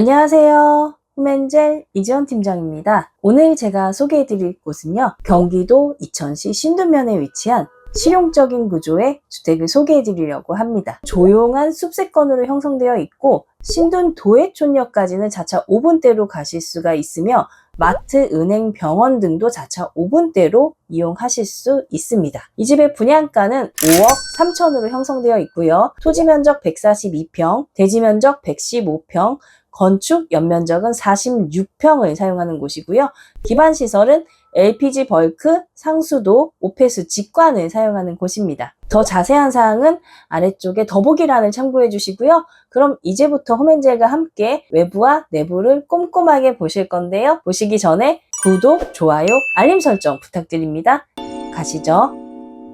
안녕하세요. 홈엔젤 이지원 팀장입니다. 오늘 제가 소개해 드릴 곳은요. 경기도 이천시 신도면에 위치한 실용적인 구조의 주택을 소개해 드리려고 합니다. 조용한 숲세권으로 형성되어 있고 신돈 도해촌역까지는 자차 5분대로 가실 수가 있으며 마트, 은행, 병원 등도 자차 5분대로 이용하실 수 있습니다. 이 집의 분양가는 5억 3천으로 형성되어 있고요. 토지 면적 142평, 대지 면적 115평, 건축 연면적은 46평을 사용하는 곳이고요. 기반 시설은 LPG 벌크, 상수도, 오페수 직관을 사용하는 곳입니다. 더 자세한 사항은 아래쪽에 더보기란을 참고해 주시고요. 그럼 이제부터 홈엔젤과 함께 외부와 내부를 꼼꼼하게 보실 건데요. 보시기 전에 구독, 좋아요, 알림 설정 부탁드립니다. 가시죠.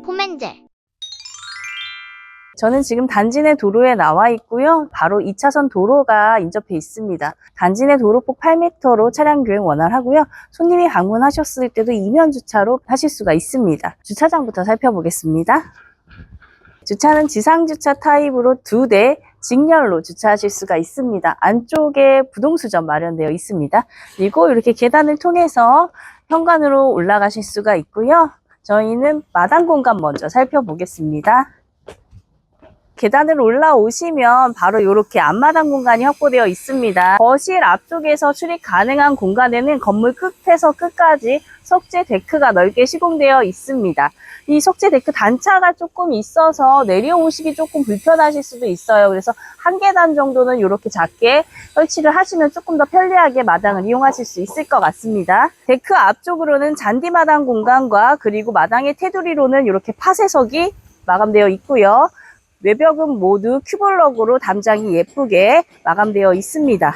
홈엔젤 저는 지금 단지 내 도로에 나와 있고요. 바로 2차선 도로가 인접해 있습니다. 단지 내 도로폭 8m로 차량 교행 원활하고요. 손님이 방문하셨을 때도 이면 주차로 하실 수가 있습니다. 주차장부터 살펴보겠습니다. 주차는 지상 주차 타입으로 두 대 직렬로 주차하실 수가 있습니다. 안쪽에 부동수전 마련되어 있습니다. 그리고 이렇게 계단을 통해서 현관으로 올라가실 수가 있고요. 저희는 마당 공간 먼저 살펴보겠습니다. 계단을 올라오시면 바로 이렇게 앞마당 공간이 확보되어 있습니다. 거실 앞쪽에서 출입 가능한 공간에는 건물 끝에서 끝까지 석재 데크가 넓게 시공되어 있습니다. 이 석재 데크 단차가 조금 있어서 내려오시기 조금 불편하실 수도 있어요. 그래서 한 계단 정도는 이렇게 작게 설치를 하시면 조금 더 편리하게 마당을 이용하실 수 있을 것 같습니다. 데크 앞쪽으로는 잔디마당 공간과 그리고 마당의 테두리로는 이렇게 파쇄석이 마감되어 있고요. 외벽은 모두 큐블럭으로 담장이 예쁘게 마감되어 있습니다.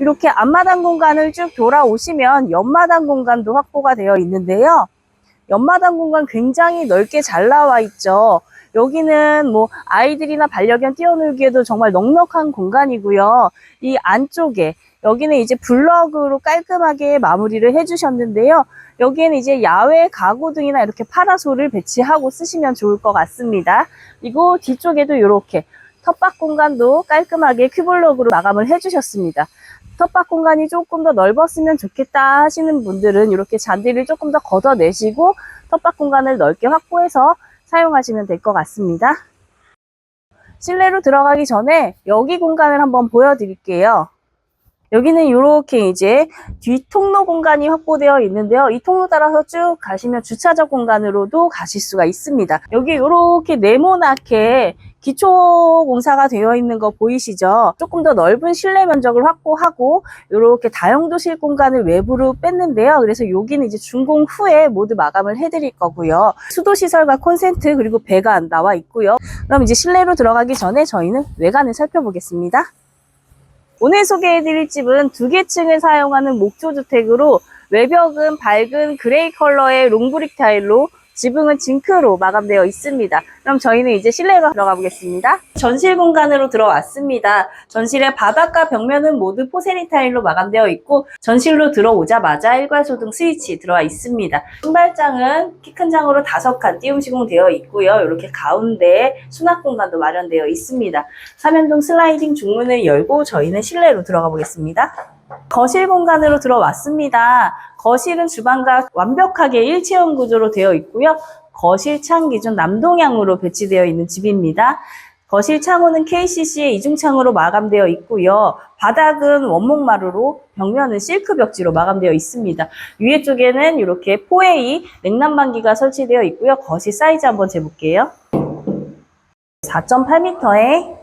이렇게 앞마당 공간을 쭉 돌아오시면 옆마당 공간도 확보가 되어 있는데요. 옆마당 공간 굉장히 넓게 잘 나와 있죠. 여기는 뭐 아이들이나 반려견 뛰어놀기에도 정말 넉넉한 공간이고요. 이 안쪽에 여기는 이제 블럭으로 깔끔하게 마무리를 해주셨는데요. 여기에는 이제 야외 가구 등이나 이렇게 파라솔을 배치하고 쓰시면 좋을 것 같습니다. 그리고 뒤쪽에도 이렇게 텃밭 공간도 깔끔하게 큐블럭으로 마감을 해주셨습니다. 텃밭 공간이 조금 더 넓었으면 좋겠다 하시는 분들은 이렇게 잔디를 조금 더 걷어내시고 텃밭 공간을 넓게 확보해서 사용하시면 될 것 같습니다. 실내로 들어가기 전에 여기 공간을 한번 보여드릴게요. 여기는 이렇게 이제 뒤 통로 공간이 확보되어 있는데요. 이 통로 따라서 쭉 가시면 주차장 공간으로도 가실 수가 있습니다. 여기 이렇게 네모나게 기초 공사가 되어 있는 거 보이시죠? 조금 더 넓은 실내 면적을 확보하고 이렇게 다용도실 공간을 외부로 뺐는데요. 그래서 여기는 이제 준공 후에 모두 마감을 해드릴 거고요. 수도 시설과 콘센트 그리고 배관 나와 있고요. 그럼 이제 실내로 들어가기 전에 저희는 외관을 살펴보겠습니다. 오늘 소개해드릴 집은 두 개 층을 사용하는 목조주택으로 외벽은 밝은 그레이 컬러의 롱브릭 타일로 지붕은 징크로 마감되어 있습니다. 그럼 저희는 이제 실내로 들어가 보겠습니다. 전실 공간으로 들어왔습니다. 전실의 바닥과 벽면은 모두 포세리 타일로 마감되어 있고 전실로 들어오자마자 일괄소등 스위치 들어와 있습니다. 신발장은 키 큰 장으로 다섯 칸 띄움 시공되어 있고요. 이렇게 가운데에 수납 공간도 마련되어 있습니다. 삼연동 슬라이딩 중문을 열고 저희는 실내로 들어가 보겠습니다. 거실 공간으로 들어왔습니다. 거실은 주방과 완벽하게 일체형 구조로 되어 있고요. 거실 창 기준 남동향으로 배치되어 있는 집입니다. 거실 창호는 KCC의 이중창으로 마감되어 있고요. 바닥은 원목 마루로 벽면은 실크 벽지로 마감되어 있습니다. 위에 쪽에는 이렇게 4A 냉난방기가 설치되어 있고요. 거실 사이즈 한번 재볼게요. 4.8m에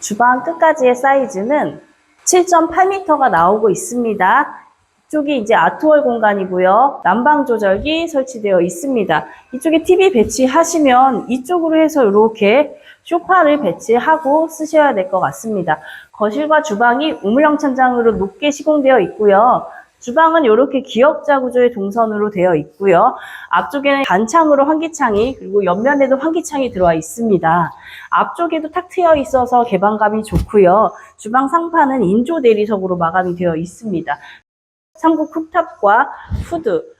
주방 끝까지의 사이즈는 7.8m가 나오고 있습니다. 이쪽이 이제 아트월 공간이고요. 난방 조절기 설치되어 있습니다. 이쪽에 TV 배치하시면 이쪽으로 해서 이렇게 쇼파를 배치하고 쓰셔야 될 것 같습니다. 거실과 주방이 우물형 천장으로 높게 시공되어 있고요. 주방은 이렇게 기역자 구조의 동선으로 되어 있고요. 앞쪽에는 반창으로 환기창이 그리고 옆면에도 환기창이 들어와 있습니다. 앞쪽에도 탁 트여 있어서 개방감이 좋고요. 주방 상판은 인조 대리석으로 마감이 되어 있습니다. 상부 쿡탑과 후드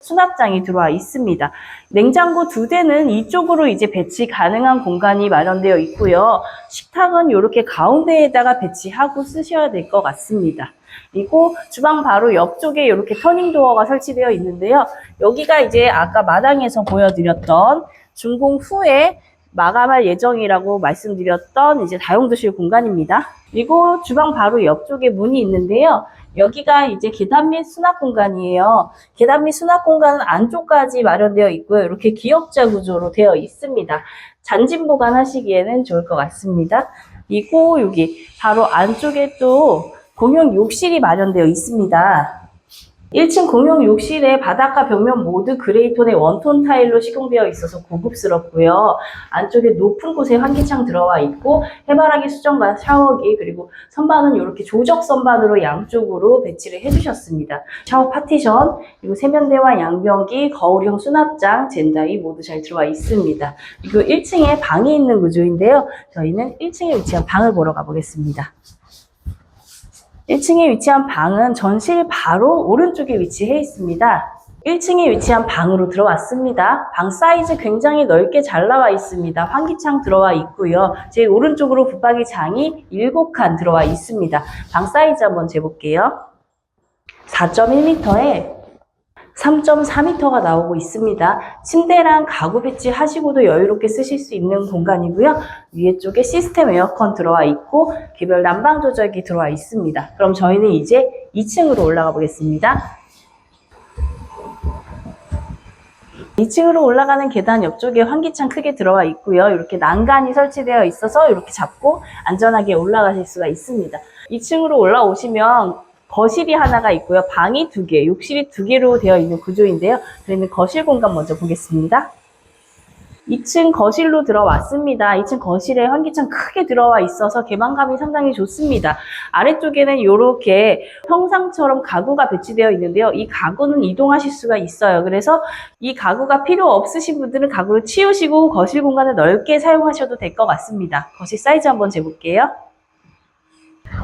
수납장이 들어와 있습니다. 냉장고 두 대는 이쪽으로 이제 배치 가능한 공간이 마련되어 있고요. 식탁은 이렇게 가운데에다가 배치하고 쓰셔야 될 것 같습니다. 그리고 주방 바로 옆쪽에 이렇게 터닝 도어가 설치되어 있는데요. 여기가 이제 아까 마당에서 보여드렸던 준공 후에 마감할 예정이라고 말씀드렸던 이제 다용도실 공간입니다. 그리고 주방 바로 옆쪽에 문이 있는데요. 여기가 이제 계단 및 수납 공간이에요. 계단 및 수납 공간은 안쪽까지 마련되어 있고요. 이렇게 기역자 구조로 되어 있습니다. 잔짐 보관하시기에는 좋을 것 같습니다. 그리고 여기 바로 안쪽에 또 공용 욕실이 마련되어 있습니다. 1층 공용 욕실에 바닥과 벽면 모두 그레이톤의 원톤 타일로 시공되어 있어서 고급스럽고요. 안쪽에 높은 곳에 환기창 들어와 있고 해바라기 수정과 샤워기 그리고 선반은 이렇게 조적 선반으로 양쪽으로 배치를 해주셨습니다. 샤워 파티션 그리고 세면대와 양변기, 거울형 수납장, 젠다이 모두 잘 들어와 있습니다. 그리고 1층에 방이 있는 구조인데요. 저희는 1층에 위치한 방을 보러 가보겠습니다. 1층에 위치한 방은 전실 바로 오른쪽에 위치해 있습니다. 1층에 위치한 방으로 들어왔습니다. 방 사이즈 굉장히 넓게 잘 나와 있습니다. 환기창 들어와 있고요. 제 오른쪽으로 붙박이 장이 7칸 들어와 있습니다. 방 사이즈 한번 재볼게요. 4.1m에 3.4m가 나오고 있습니다. 침대랑 가구 배치 하시고도 여유롭게 쓰실 수 있는 공간이고요. 위에 쪽에 시스템 에어컨 들어와 있고 개별 난방 조절기 들어와 있습니다. 그럼 저희는 이제 2층으로 올라가 보겠습니다. 2층으로 올라가는 계단 옆쪽에 환기창 크게 들어와 있고요. 이렇게 난간이 설치되어 있어서 이렇게 잡고 안전하게 올라가실 수가 있습니다. 2층으로 올라오시면 거실이 하나가 있고요. 방이 두 개, 욕실이 두 개로 되어 있는 구조인데요. 저희는 거실 공간 먼저 보겠습니다. 2층 거실로 들어왔습니다. 2층 거실에 환기창 크게 들어와 있어서 개방감이 상당히 좋습니다. 아래쪽에는 이렇게 평상처럼 가구가 배치되어 있는데요. 이 가구는 이동하실 수가 있어요. 그래서 이 가구가 필요 없으신 분들은 가구를 치우시고 거실 공간을 넓게 사용하셔도 될 것 같습니다. 거실 사이즈 한번 재볼게요.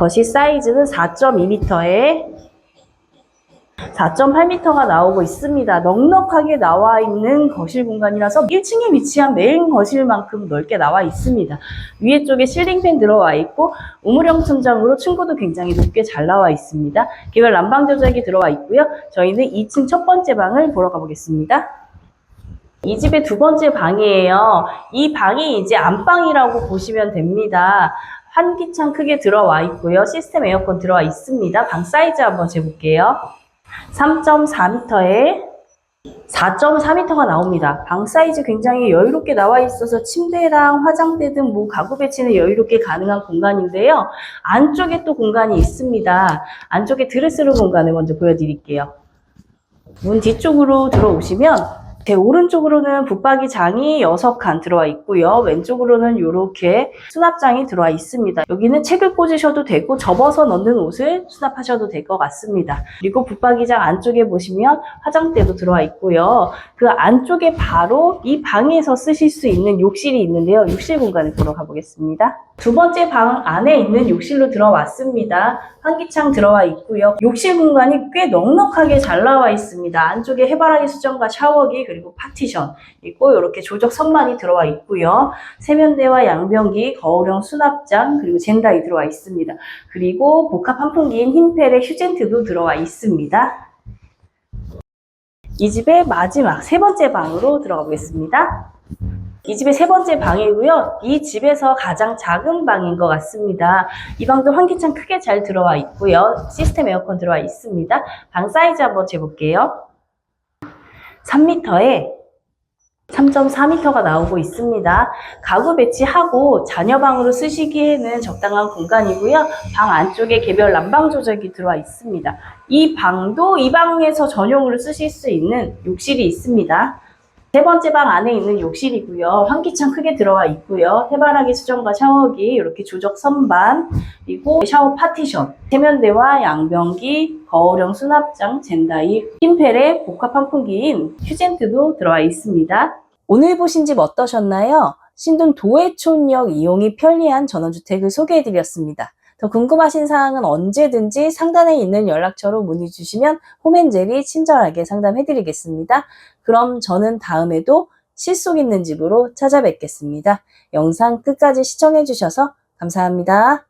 거실 사이즈는 4.2m에 4.8m가 나오고 있습니다. 넉넉하게 나와 있는 거실 공간이라서 1층에 위치한 메인 거실만큼 넓게 나와 있습니다. 위에 쪽에 실링팬 들어와 있고 우물형 천장으로 층고도 굉장히 높게 잘 나와 있습니다. 개별 난방 조절기 들어와 있고요. 저희는 2층 첫 번째 방을 보러 가보겠습니다. 이 집의 두 번째 방이에요. 이 방이 이제 안방이라고 보시면 됩니다. 환기창 크게 들어와 있고요. 시스템 에어컨 들어와 있습니다. 방 사이즈 한번 재볼게요. 3.4m에 4.4m가 나옵니다. 방 사이즈 굉장히 여유롭게 나와 있어서 침대랑 화장대 등 뭐 가구 배치는 여유롭게 가능한 공간인데요. 안쪽에 또 공간이 있습니다. 안쪽에 드레스룸 공간을 먼저 보여드릴게요. 문 뒤쪽으로 들어오시면 제 오른쪽으로는 붙박이 장이 6칸 들어와 있고요. 왼쪽으로는 이렇게 수납장이 들어와 있습니다. 여기는 책을 꽂으셔도 되고 접어서 넣는 옷을 수납하셔도 될 것 같습니다. 그리고 붙박이장 안쪽에 보시면 화장대도 들어와 있고요. 그 안쪽에 바로 이 방에서 쓰실 수 있는 욕실이 있는데요. 욕실 공간을 보러 가보겠습니다. 두 번째 방 안에 있는 욕실로 들어왔습니다. 환기창 들어와 있고요. 욕실 공간이 꽤 넉넉하게 잘 나와 있습니다. 안쪽에 해바라기 수정과 샤워기 그리고 파티션 있고 이렇게 조적 선반이 들어와 있고요. 세면대와 양변기, 거울형 수납장 그리고 젠다이 들어와 있습니다. 그리고 복합 환풍기인 흰펠의 휴젠트도 들어와 있습니다. 이 집의 마지막 세 번째 방으로 들어가 보겠습니다. 이 집의 세 번째 방이고요. 이 집에서 가장 작은 방인 것 같습니다. 이 방도 환기창 크게 잘 들어와 있고요. 시스템 에어컨 들어와 있습니다. 방 사이즈 한번 재볼게요. 3m에 3.4m가 나오고 있습니다. 가구 배치하고 자녀방으로 쓰시기에는 적당한 공간이고요. 방 안쪽에 개별 난방 조절기 들어와 있습니다. 이 방도 이 방에서 전용으로 쓰실 수 있는 욕실이 있습니다. 세 번째 방 안에 있는 욕실이고요. 환기창 크게 들어와 있고요. 해바라기 수정과 샤워기, 이렇게 조적 선반, 그리고 샤워 파티션, 세면대와 양변기, 거울형 수납장, 젠다이, 흰펠의 복합 환풍기인 휴젠트도 들어와 있습니다. 오늘 보신 집 어떠셨나요? 신동 도해촌역 이용이 편리한 전원주택을 소개해드렸습니다. 더 궁금하신 사항은 언제든지 상단에 있는 연락처로 문의 주시면 홈앤젤이 친절하게 상담해 드리겠습니다. 그럼 저는 다음에도 실속 있는 집으로 찾아뵙겠습니다. 영상 끝까지 시청해 주셔서 감사합니다.